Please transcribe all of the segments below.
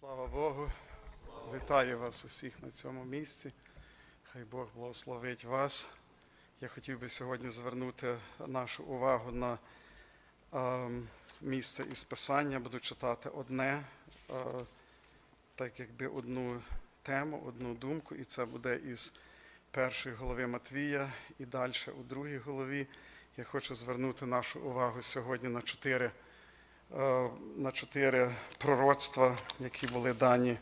Слава Богу. Вітаю вас усіх на цьому місці. Хай Бог благословить вас. Я хотів би сьогодні звернути нашу увагу на е, місце із Писання. Буду читати одне, е, так якби одну тему, одну думку, і це буде із першої голови Матвія і далі у другій голові. Я хочу звернути нашу увагу сьогодні на чотири на чотири пророцтва, які були дані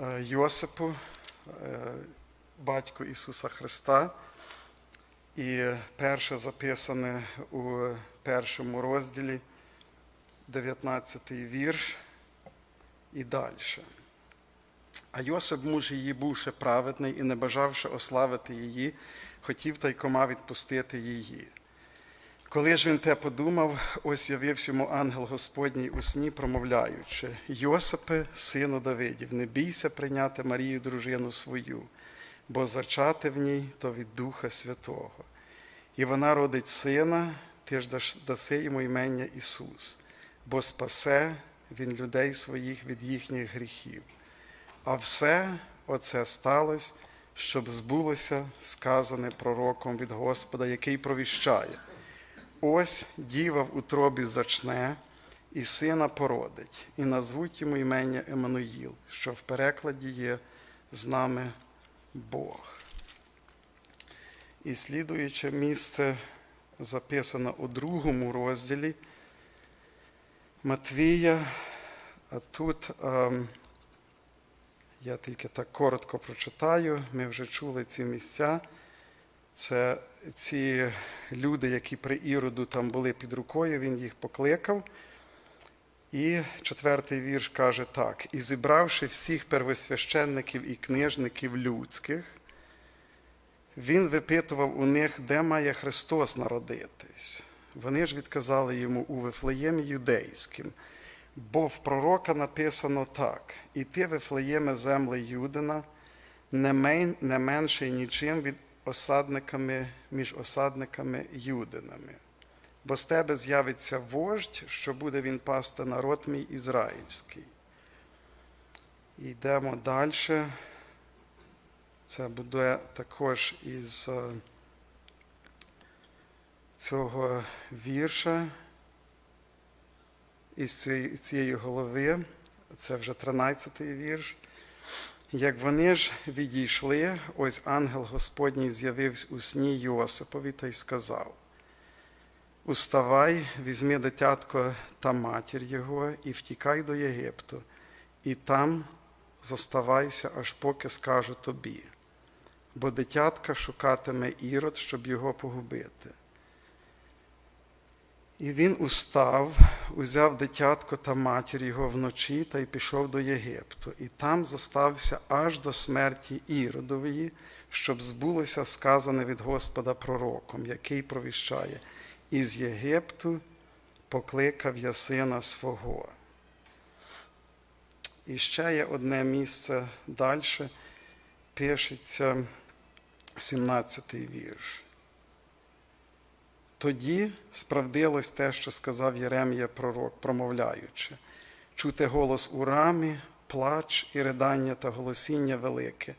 е, Йосипу, е, батьку Ісуса Христа. І перше записане у першому розділі, 19 вірш і далі. А Йосип, муж її, бувши праведний і не бажавши ославити її, хотів тайкома відпустити її. Коли ж він те подумав, ось явився йому ангел Господній у сні, промовляючи: Йосипе, сину Давидів, не бійся прийняти Марію, дружину свою, бо зачати в ній то від Духа Святого. І вона родить сина, ти ж даси йому імення Ісус, бо спасе він людей своїх від їхніх гріхів. А все оце сталося, щоб збулося сказане пророком від Господа, який провіщає. Ось діва в утробі зачне, і сина породить, і назвуть йому імення Еммануїл, що в перекладі є з нами Бог. І слідуюче місце записано у другому розділі Матвія. А тут ем, я тільки так коротко прочитаю. Ми вже чули ці місця. Це ці люди, які при Іроду там були під рукою, він їх покликав. І четвертий вірш каже так: і зібравши всіх первосвященників і книжників людських, він випитував у них, де має Христос народитись. Вони ж відказали йому у Вифлеємі юдейським. Бо в пророка написано так: і ти, Вифлеєме, земли Юдина, не, мен, не менший нічим від осадниками між осадниками Юдинами. Бо з тебе з'явиться вождь, що буде він пасти народ мій ізраїльський. Йдемо далі. Це буде також із е, цього вірша, із цієї, голови. Це вже 13-й вірш. Як вони ж відійшли, ось ангел Господній з'явився у сні Йосипові та й сказав: Уставай, візьми дитятко та матір його, і втікай до Єгипту, і там зоставайся, аж поки скажу тобі, бо дитятка шукатиме ірод, щоб його погубити. І він устав, узяв дитятко та матір його вночі та й пішов до Єгипту, і там зостався аж до смерті Іродової, щоб збулося сказане від Господа пророком, який провіщає, із Єгипту покликав я сина свого. І ще є одне місце далі, пишеться 17-й вірш. Тоді справдилось те, що сказав Єремія пророк, промовляючи, чути голос у рамі, плач і ридання та голосіння велике.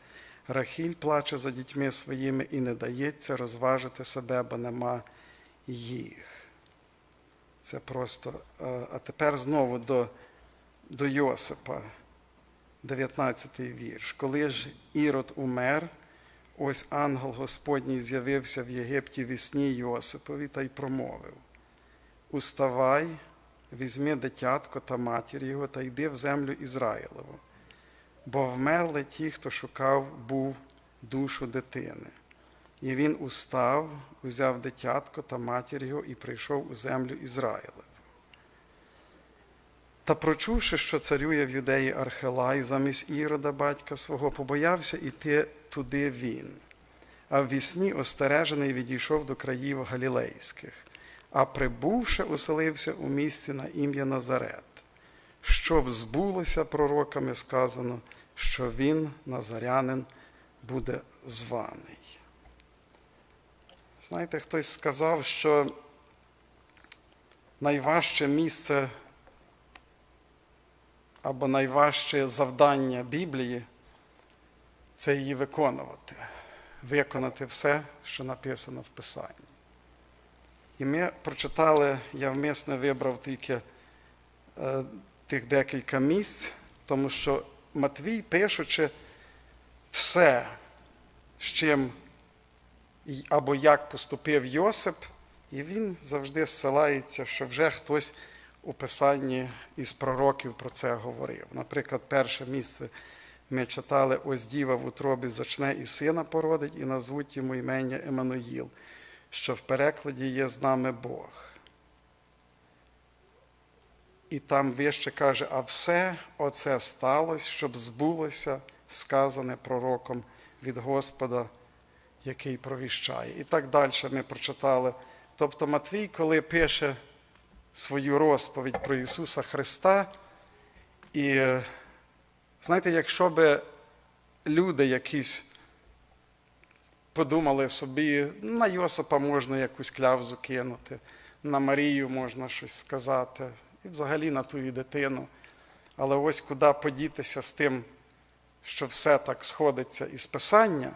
Рахіль плаче за дітьми своїми і не дається розважити себе, бо нема їх. Це просто. е, А тепер знову до, до Йосипа, 19 вірш. Коли ж Ірод умер, Ось ангел Господній з'явився в Єгипті в сні Йосипові та й промовив: Уставай, візьми дитятко та матір його та йди в землю Ізраїлеву, бо вмерли ті, хто шукав був душу дитини. І він устав, узяв дитятко та матір його і прийшов у землю Ізраїлеву. Та прочувши, що царює в юдеї Архелай, замість Ірода, батька свого, побоявся іти туди він. А в вісні остережений відійшов до країв Галілейських, а прибувши, оселився у місці на ім'я Назарет, щоб збулося пророками сказано, що він, назарянин, буде званий. Знаєте, хтось сказав, що найважче місце або найважче завдання Біблії це її виконувати, виконати все, що написано в Писанні. І ми прочитали, я вмисно вибрав тільки е, тих декілька місць, тому що Матвій, пишучи все, з чим або як поступив Йосип, і він завжди зсилається, що вже хтось у Писанні із пророків про це говорив. Наприклад, перше місце ми читали: ось діва в утробі зачне і сина породить, і назвуть йому імення Еммануїл, що в перекладі є з нами Бог. І там вище каже, а все оце сталося, щоб збулося сказане пророком від Господа, який провіщає. І так далі ми прочитали. Тобто Матвій, коли пише свою розповідь про Ісуса Христа, і знаєте, якщо би люди якісь подумали собі, на Йосипа можна якусь клявзу кинути, на Марію можна щось сказати, і взагалі на ту і дитину. Але ось куди подітися з тим, що все так сходиться із Писання,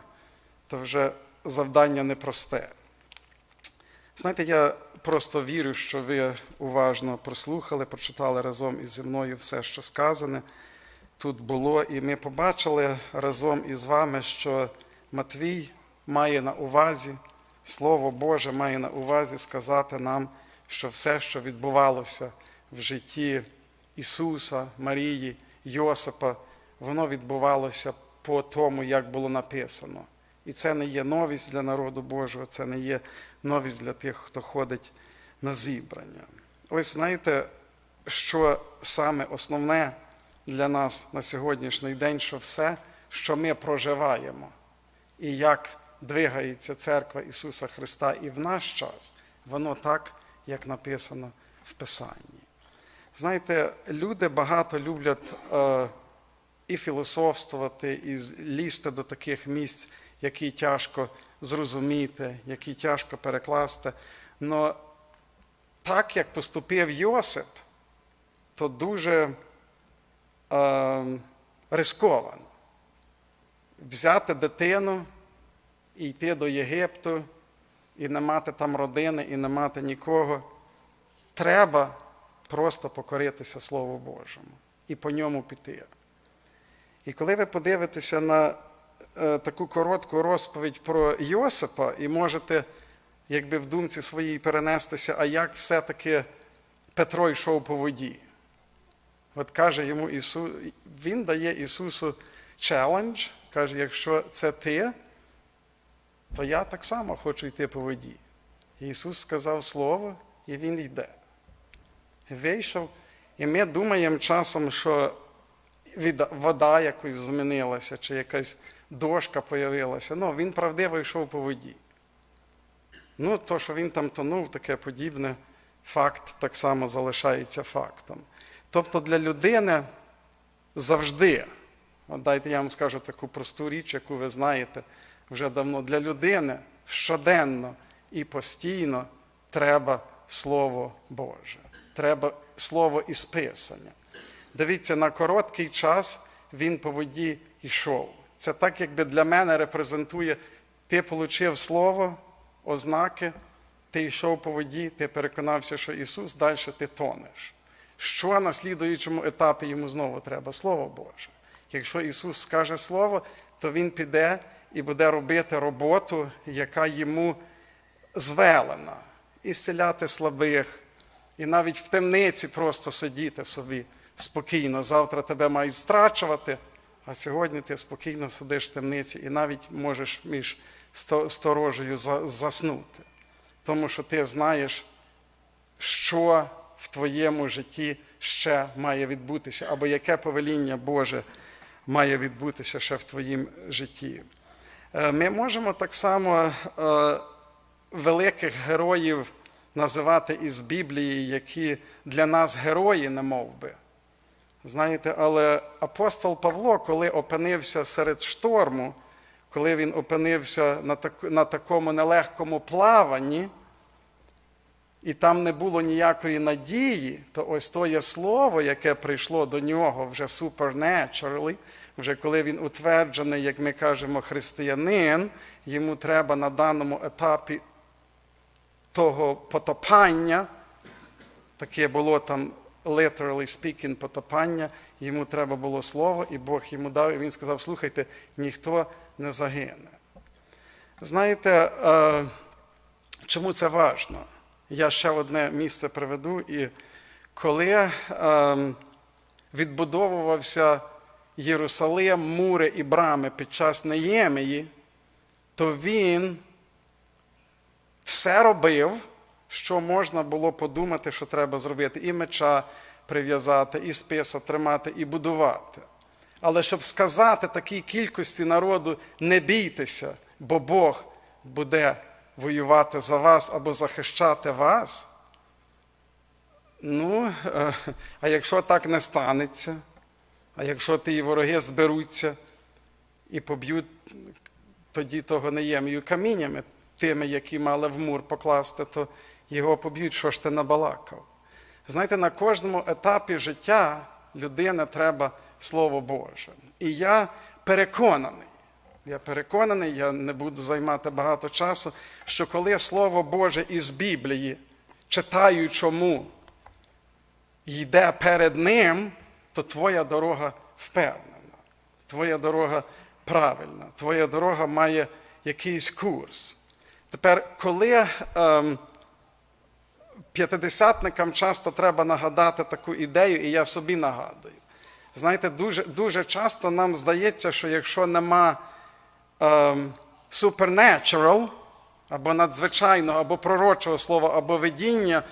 то вже завдання непросте. Знаєте, я просто вірю, що ви уважно прослухали, прочитали разом із зі мною все, що сказане тут було, і ми побачили разом із вами, що Матвій має на увазі, Слово Боже має на увазі сказати нам, що все, що відбувалося в житті Ісуса, Марії, Йосипа, воно відбувалося по тому, як було написано. І це не є новість для народу Божого, це не є новість для тих, хто ходить на зібрання. Ось знаєте, що саме основне для нас на сьогоднішній день, що все, що ми проживаємо, і як двигається церква Ісуса Христа і в наш час, воно так, як написано в Писанні. Знаєте, люди багато люблять е, і філософствувати, і лізти до таких місць, які тяжко зрозуміти, які тяжко перекласти. Но так, як поступив Йосип, то дуже е, рисковано взяти дитину і йти до Єгипту, і не мати там родини, і не мати нікого. Треба просто покоритися Слову Божому і по ньому піти. І коли ви подивитеся на таку коротку розповідь про Йосипа, і можете, якби в думці своїй перенестися, а як все-таки Петро йшов по воді. От каже йому Ісус, Він дає Ісусу челендж, каже, якщо це ти, то я так само хочу йти по воді. І Ісус сказав Слово, і Він йде. Вийшов, і ми думаємо часом, що вода якось змінилася, чи якась дошка появилася. Ну, він правдиво йшов по воді. Ну, то, що він там тонув, таке подібне, факт так само залишається фактом. Тобто для людини завжди, от дайте я вам скажу таку просту річ, яку ви знаєте вже давно, для людини щоденно і постійно треба Слово Боже, треба Слово із Писання. Дивіться, на короткий час він по воді йшов. Це так, якби для мене репрезентує, ти отримав слово, ознаки, ти йшов по воді, ти переконався, що Ісус, далі ти тонеш. Що на слідуючому етапі йому знову треба? Слово Боже. Якщо Ісус скаже Слово, то Він піде і буде робити роботу, яка йому звелена, і зціляти слабих, і навіть в темниці просто сидіти собі спокійно. Завтра тебе мають страчувати, а сьогодні ти спокійно сидиш в темниці і навіть можеш між сторожею заснути. Тому що ти знаєш, що в твоєму житті ще має відбутися, або яке повеління Боже має відбутися ще в твоїм житті. Е, Ми можемо так само е, великих героїв називати із Біблії, які для нас герої, не мов би. Знаєте, але апостол Павло, коли опинився серед шторму, коли він опинився на, так, на такому нелегкому плаванні, і там не було ніякої надії, то ось тоє слово, яке прийшло до нього вже supernaturally, вже коли він утверджений, як ми кажемо, християнин, йому треба на даному етапі того потопання, таке було там literally speaking потопання, йому треба було слово, і Бог йому дав, і він сказав: слухайте, ніхто не загине. Знаєте, е, чому це важно? Я ще одне місце приведу, і коли е, відбудовувався Єрусалим, мури і брами під час Неємії, то він все робив, що можна було подумати, що треба зробити. І меча прив'язати, і списа тримати, і будувати. Але щоб сказати такій кількості народу, не бійтеся, бо Бог буде воювати за вас або захищати вас. Ну, е, а якщо так не станеться, а якщо ті вороги зберуться і поб'ють тоді того неємію каміннями, тими, які мали в мур покласти, то його поб'ють, що ж ти набалакав. Знаєте, на кожному етапі життя людини треба Слово Боже. І я переконаний, я переконаний, я не буду займати багато часу, що коли Слово Боже із Біблії, читаючому, йде перед ним, то твоя дорога впевнена, твоя дорога правильна, твоя дорога має якийсь курс. Тепер, коли ем, п'ятидесятникам часто треба нагадати таку ідею, і я собі нагадую. Знаєте, дуже дуже часто нам здається, що якщо нема ем, supernatural, або надзвичайного, або пророчого слова, або видіння,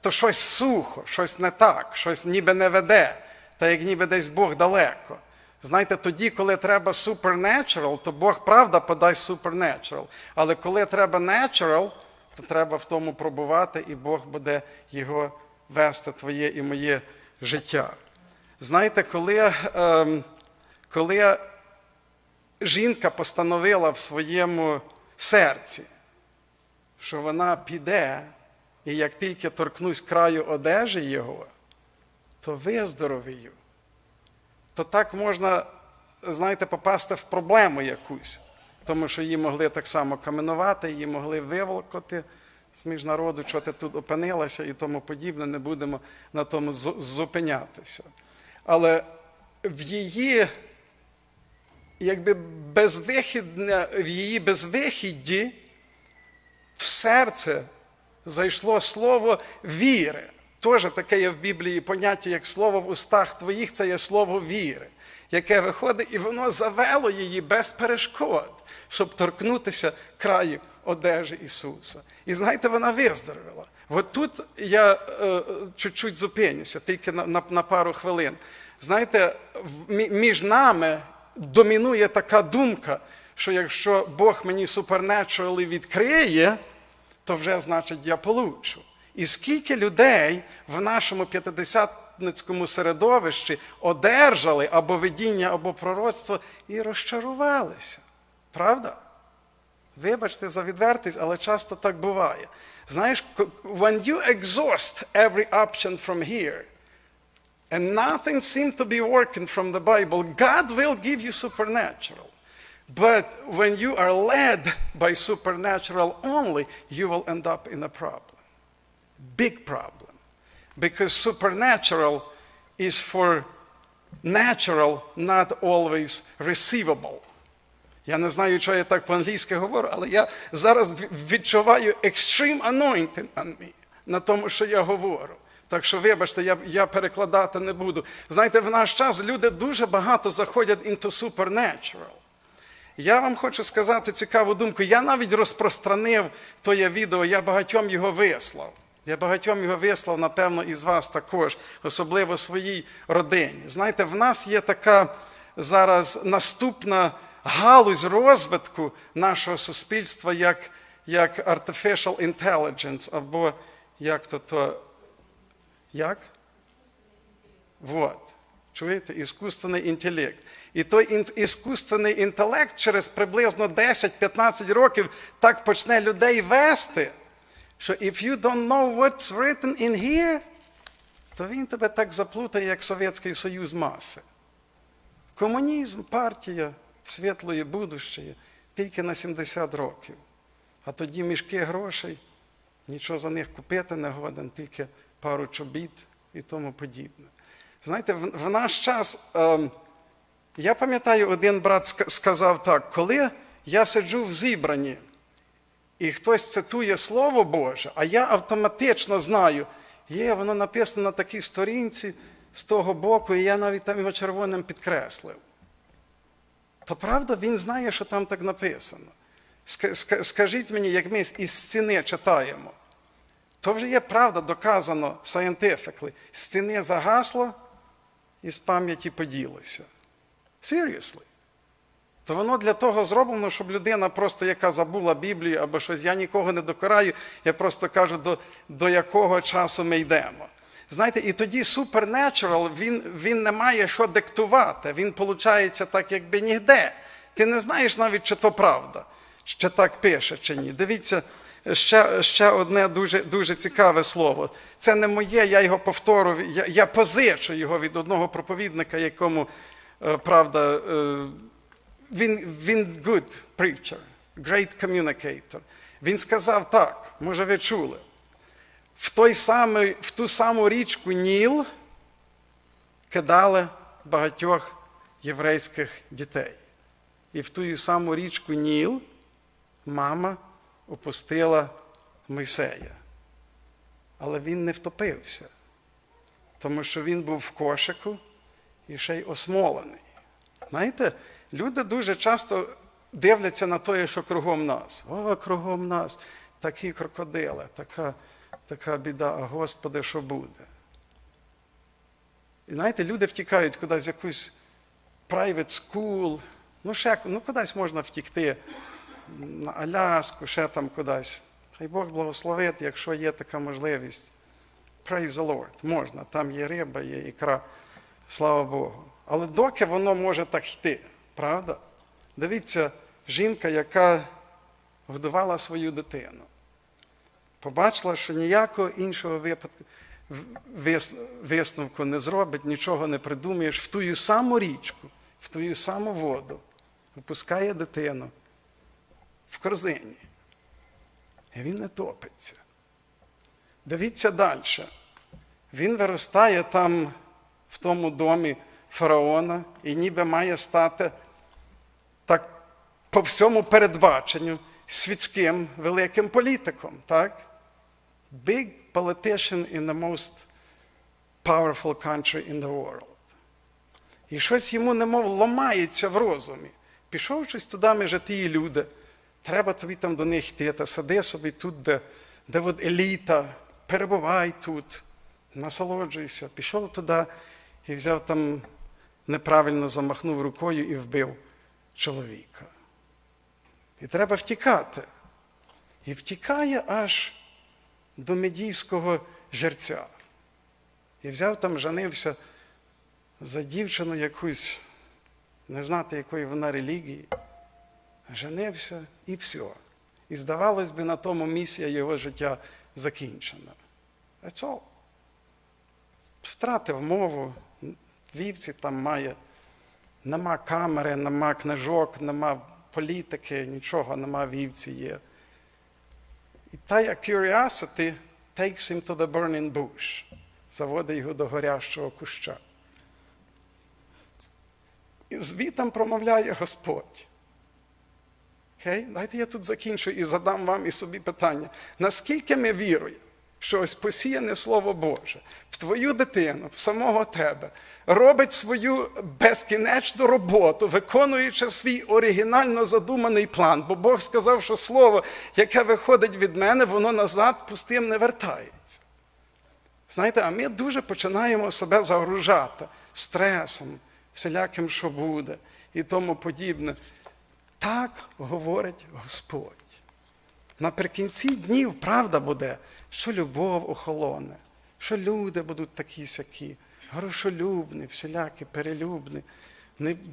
то щось сухо, щось не так, щось ніби не веде, та як ніби десь Бог далеко. Знаєте, тоді, коли треба supernatural, то Бог правда подасть supernatural. Але коли треба natural, то треба в тому пробувати, і Бог буде його вести, твоє і моє життя. Знаєте, коли, ем, коли жінка постановила в своєму серці, що вона піде, і як тільки торкнусь краю одежі його, то виздоровію, то так можна, знаєте, попасти в проблему якусь. Тому що її могли так само каменувати, її могли виволкати з міжнароду, що ти тут опинилася і тому подібне, не будемо на тому зупинятися. Але в її якби безвихідне, в її безвихідді в серце зайшло слово віри. Теж таке є в Біблії поняття, як слово в устах твоїх, це є слово віри, яке виходить, і воно завело її без перешкод, щоб торкнутися краю одежі Ісуса. І знаєте, вона виздоровила. От тут я е, чуть-чуть зупинюся, тільки на, на, на пару хвилин. Знаєте, між нами домінує така думка, що якщо Бог мені супернечуали відкриє, то вже значить я получу. І скільки людей в нашому п'ятидесятницькому середовищі одержали або видіння, або пророцтво і розчарувалися. Правда? Вибачте за відвертість, але часто так буває. Знаєш, when you exhaust every option from here, and nothing seems to be working from the Bible, God will give you supernatural. But when you are led by supernatural only, you will end up in a problem. Big problem. Because supernatural is for natural, not always receivable. Я не знаю, що я так по-англійськи говорю, але я зараз відчуваю extreme anointing on me, на тому, що я говорю. Так що, вибачте, я я перекладати не буду. Знаєте, в наш час люди дуже багато заходять into supernatural. Я вам хочу сказати цікаву думку. Я навіть розпространив тоє відео, я багатьом його вислав. Я багатьом його вислав, напевно, із вас також, особливо своїй родині. Знаєте, в нас є така зараз наступна галузь розвитку нашого суспільства, як як artificial intelligence, або як то то. Як? Вот. Чуєте? Іскусственний інтелект. І той іскусственний інтелект через приблизно 10-15 років так почне людей вести, що if you don't know what's written in here, то він тебе так заплутає, як Совєтський Союз маси. Комунізм, партія світлої будущої тільки на 70 років. А тоді мішки грошей, нічого за них купити не годен, тільки пару чобіт і тому подібне. Знаєте, в, наш час, ем, я пам'ятаю, один брат сказав так, коли я сиджу в зібранні, і хтось цитує Слово Боже, а я автоматично знаю, є, воно написано на такій сторінці з того боку, і я навіть там його червоним підкреслив. То правда, він знає, що там так написано. Ска- ска- Скажіть мені, як ми із стіни читаємо, то вже є правда, доказано scientifically. Стіни загасло і з пам'яті поділося. Seriously. То воно для того зроблено, щоб людина, просто яка забула Біблію або щось, я нікого не докораю, я просто кажу, до, до якого часу ми йдемо. Знаєте, і тоді supernatural, він, він не має що диктувати, він виходить так, якби ніде. Ти не знаєш навіть, чи то правда, чи так пише, чи ні. Дивіться, ще, ще одне дуже, дуже цікаве слово. Це не моє, я його повторю, я, я позичу його від одного проповідника, якому, е, правда, е, він, він good preacher, great communicator. Він сказав так, може ви чули, в, той самий, в ту саму річку Ніл кидали багатьох єврейських дітей. І в ту саму річку Ніл мама опустила Мойсея. Але він не втопився, тому що він був в кошику і ще й осмолений. Знаєте, люди дуже часто дивляться на те, що кругом нас. О, кругом нас такі крокодили, така, така біда, а Господи, що буде? І знаєте, люди втікають кудись в якусь private school, ну ще ну, кудись можна втікти, на Аляску, ще там кудись. Хай Бог благословить, якщо є така можливість. Praise the Lord. Можна, там є риба, є ікра, слава Богу. Але доки воно може так йти, правда? Дивіться, жінка, яка годувала свою дитину, побачила, що ніякого іншого випадку, висновку не зробить, нічого не придумаєш, в тую саму річку, в тую саму воду випускає дитину в корзині. І він не топиться. Дивіться далі. Він виростає там, в тому домі фараона, і ніби має стати по всьому передбаченню світським великим політиком. Так? Big politician in the most powerful country in the world. І щось йому немов ламається в розумі. Пішов щось туди між ті люди. Треба тобі там до них йти, та сиди собі тут, де, де от еліта, перебувай тут, насолоджуйся. Пішов туди і взяв там, неправильно замахнув рукою і вбив чоловіка. І треба втікати. І втікає аж до медійського жерця. І взяв там, женився за дівчину якусь, не знати, якої вона релігії. Женився і все. І здавалось би, на тому місія його життя закінчена. That's. Втратив мову, вівці там має, нема камери, нема книжок, нема політики, нічого, нема вівці є. І та curiosity takes him to the burning bush, заводить його до горящого куща. І звітом промовляє Господь. Окей? Дайте я тут закінчу і задам вам і собі питання. Наскільки ми віруємо, що ось посіяне Слово Боже в твою дитину, в самого тебе, робить свою безкінечну роботу, виконуючи свій оригінально задуманий план. Бо Бог сказав, що слово, яке виходить від мене, воно назад пустим не вертається. Знаєте, а ми дуже починаємо себе загружати стресом, всіляким, що буде, і тому подібне. Так говорить Господь. Наприкінці днів правда буде, що любов охолоне, що люди будуть такі сякі, грошолюбні, всілякі, перелюбні,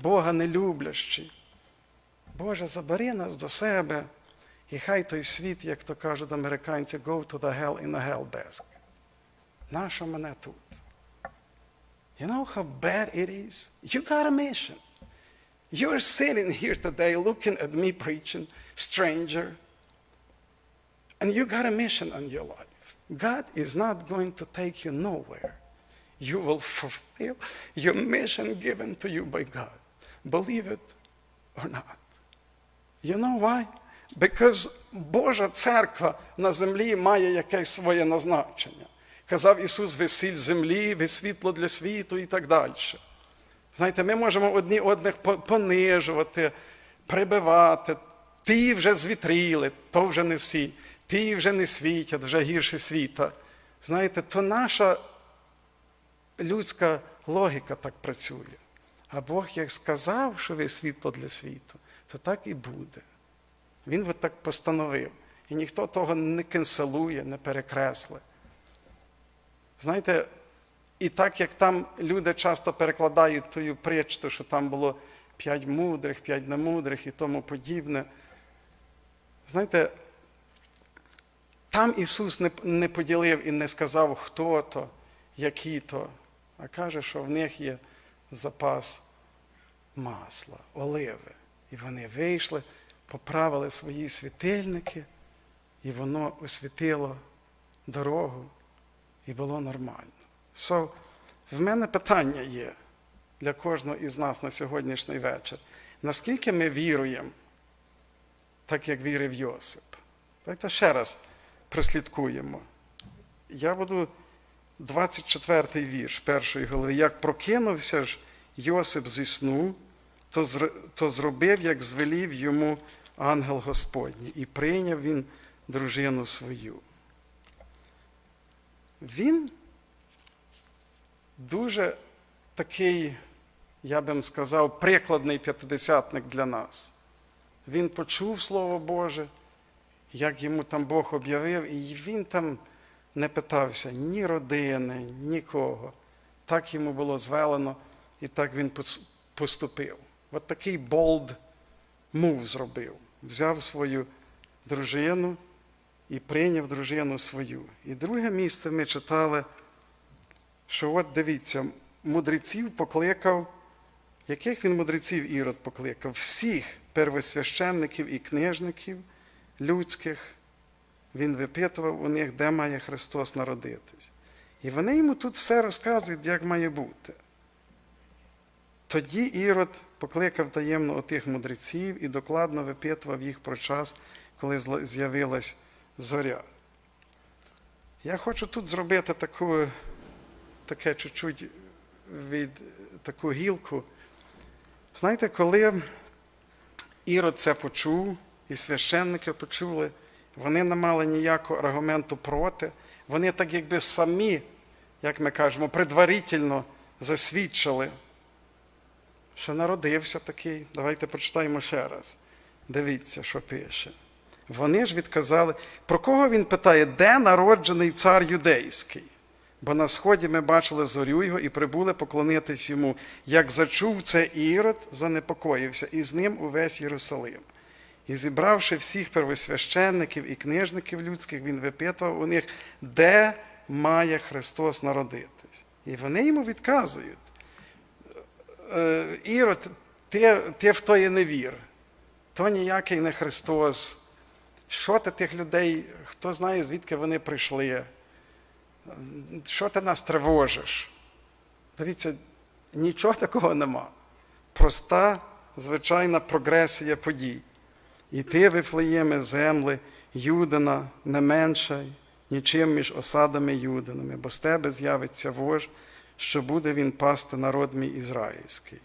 Бога не люблящі. Боже, забери нас до себе І хай той світ, як то кажуть американці, go to the hell in a hell basket. Нащо мене тут? You know how bad it is? You got a mission. You're sitting here today looking at me preaching, stranger, and you got a mission on your life. God is not going to take you nowhere. You will fulfill your mission given to you by God. Believe it or not. You know why? Because Божа церква на землі має якесь своє назначення. Казав Ісус, ви сіль землі, ви світло для світу і так далі. Знаєте, ми можемо одні одних по- понижувати, прибивати. Ті вже звітріли, то вже не сі, ті вже не світять, вже гірше світа. Знаєте, то наша людська логіка так працює. А Бог як сказав, що ви світло для світу, то так і буде. Він от так постановив. І ніхто того не канцелує, не перекреслить. Знаєте, і так як там люди часто перекладають тою притчу, що там було п'ять мудрих, п'ять немудрих і тому подібне. Знаєте, там Ісус не, поділив і не сказав, хто то, які то, а каже, що в них є запас масла, оливи. І вони вийшли, поправили свої світильники, і воно освітило дорогу, і було нормально. So, в мене питання є для кожного із нас на сьогоднішній вечір. Наскільки ми віруємо, так як вірив Йосип? Давайте ще раз прослідкуємо. Я буду 24-й вірш першої голови. Як прокинувся ж Йосип зі сну, то, зр... то зробив, як звелів йому ангел Господній, і прийняв він дружину свою. Він дуже такий, я би сказав, прикладний п'ятидесятник для нас. Він почув Слово Боже, як йому там Бог об'явив, і він там не питався ні родини, нікого. Так йому було звелено, і так він поступив. От такий болд мув зробив. Взяв свою дружину і прийняв дружину свою. І друге місце ми читали, що от дивіться, мудреців покликав, яких він мудреців Ірод покликав? Всіх первосвященників і книжників людських. Він випитував у них, де має Христос народитись. І вони йому тут все розказують, як має бути. Тоді Ірод покликав таємно отих мудреців і докладно випитував їх про час, коли з'явилась зоря. Я хочу тут зробити таку, таке чуть-чуть від таку гілку. Знаєте, коли Ірод це почув, і священники почули, вони не мали ніякого аргументу проти. Вони так якби самі, як ми кажемо, предварительно засвідчили, що народився такий. Давайте прочитаємо ще раз. Дивіться, що пише. Вони ж відказали, про кого він питає, де народжений цар юдейський? Бо на сході ми бачили зорю його і прибули поклонитись йому. Як зачув це Ірод, занепокоївся, і з ним увесь Єрусалим. І зібравши всіх первосвященників і книжників людських, він випитував у них, де має Христос народитись. І вони йому відказують. «Е, Ірод, ти, ти в то є не вір. То ніякий не Христос. Що ти тих людей, хто знає, звідки вони прийшли? Що ти нас тривожиш? Дивіться, нічого такого нема. Проста, звичайна прогресія подій. І ти, Вифлеєме, земли, Юдина, не меншай, нічим між осадами Юдинами, бо з тебе з'явиться вож, що буде він пасти народ мій ізраїльський.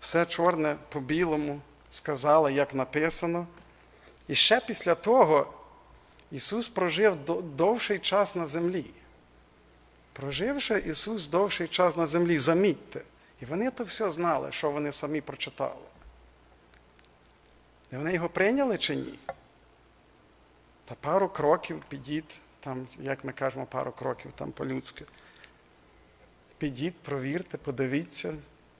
Все чорне по білому сказали, як написано. І ще після того Ісус прожив довший час на землі. Проживши Ісус довший час на землі, замітьте. І вони то все знали, що вони самі прочитали. І вони його прийняли чи ні? Та пару кроків підіть, там, як ми кажемо, пару кроків там по-людськи. Підіть, провірте, подивіться,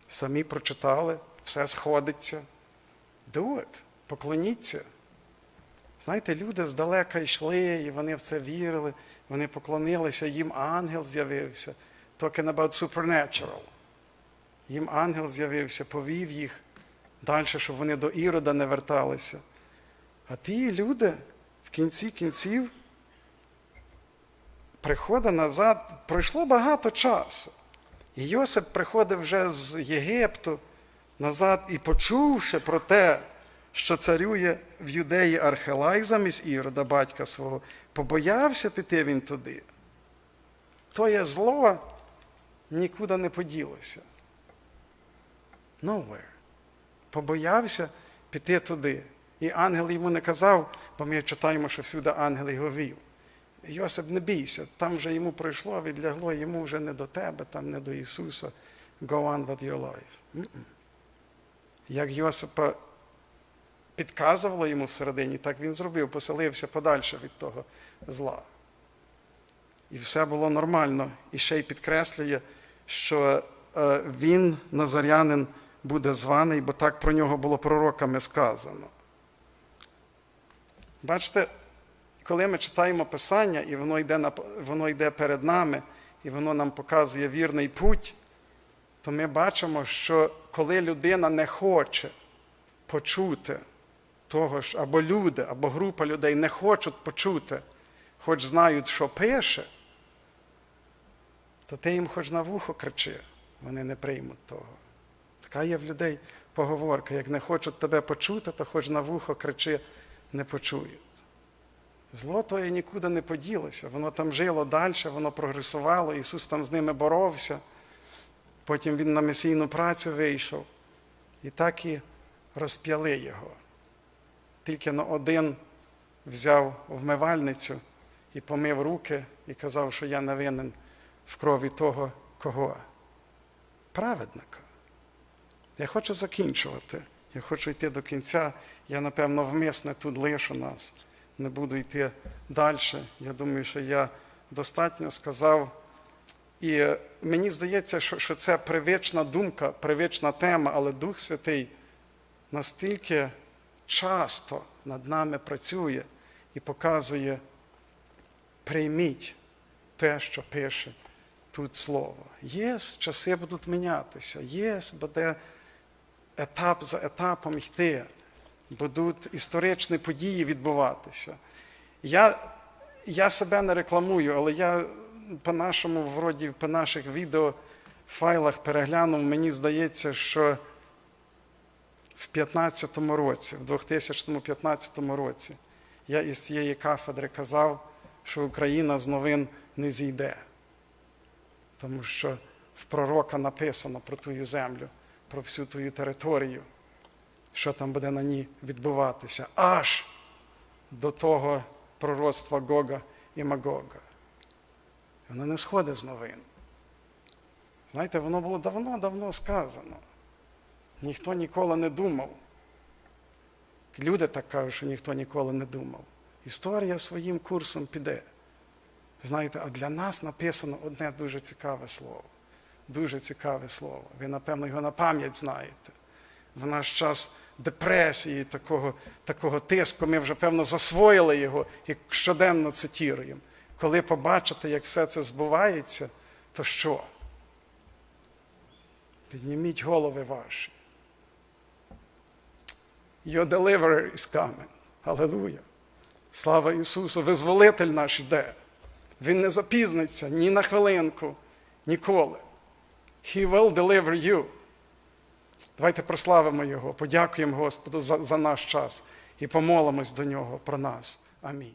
самі прочитали, все сходиться. Do it, поклоніться. Знаєте, люди здалека йшли, і вони в це вірили, вони поклонилися, їм ангел з'явився. Talking about supernatural. Їм ангел з'явився, повів їх далі, щоб вони до Ірода не верталися. А ті люди в кінці кінців приходить назад, пройшло багато часу. І Йосип приходив вже з Єгипту назад і почувши про те, що царює в юдеї Архелай замість Ірода, батька свого, побоявся піти він туди. Тоє зло нікуди не поділося. Nowhere. Побоявся піти туди. І ангел йому не казав, бо ми читаємо, що всюди ангел його вів. Йосип, не бійся, там вже йому пройшло, відлягло, йому вже не до тебе, там не до Ісуса. Go on with your life. Як Йосипа підказувало йому всередині, так він зробив, поселився подальше від того зла. І все було нормально. І ще й підкреслює, що е, він, назарянин, буде званий, бо так про нього було пророками сказано. Бачите, коли ми читаємо Писання, і воно йде, на, воно йде перед нами, і воно нам показує вірний путь, то ми бачимо, що коли людина не хоче почути того ж, або люди, або група людей не хочуть почути, хоч знають, що пише, то ти їм хоч на вухо кричи, вони не приймуть того. Така є в людей поговорка: як не хочуть тебе почути, то хоч на вухо кричи, не почують. Зло твоє нікуди не поділося, воно там жило далі, воно прогресувало, Ісус там з ними боровся. Потім Він на місійну працю вийшов. І так і розп'яли його. Тільки на один взяв вмивальницю і помив руки і казав, що я не винен в крові того, кого? Праведника. Я хочу закінчувати. Я хочу йти до кінця. Я, напевно, вмисне тут лишу нас. Не буду йти далі. Я думаю, що я достатньо сказав. І мені здається, що, це привична думка, привична тема, але Дух Святий настільки часто над нами працює і показує, прийміть те, що пише тут слово. Єс, часи будуть мінятися, єс, буде етап за етапом йти, будуть історичні події відбуватися. Я, я себе не рекламую, але я по нашому, вроді, по наших відеофайлах переглянув, мені здається, що в 2015 році, в 2015 році, я із цієї кафедри казав, що Україна з новин не зійде. Тому що в пророка написано про твою землю, про всю твою територію, що там буде на ній відбуватися, аж до того пророцтва Гога і Магога. Воно не сходить з новин. Знаєте, воно було давно-давно сказано. Ніхто ніколи не думав. Люди так кажуть, що ніхто ніколи не думав. Історія своїм курсом піде. Знаєте, а для нас написано одне дуже цікаве слово. Дуже цікаве слово. Ви, напевно, його на пам'ять знаєте. В наш час депресії, такого, такого тиску, ми вже, певно, засвоїли його і щоденно цитіруємо. Коли побачите, як все це збувається, то що? Підніміть голови ваші. Your deliverer is coming. Аллилуйя. Слава Ісусу! Визволитель наш йде. Він не запізниться ні на хвилинку, ніколи. He will deliver you. Давайте прославимо Його, подякуємо Господу за, за наш час і помолимось до Нього про нас. Амінь.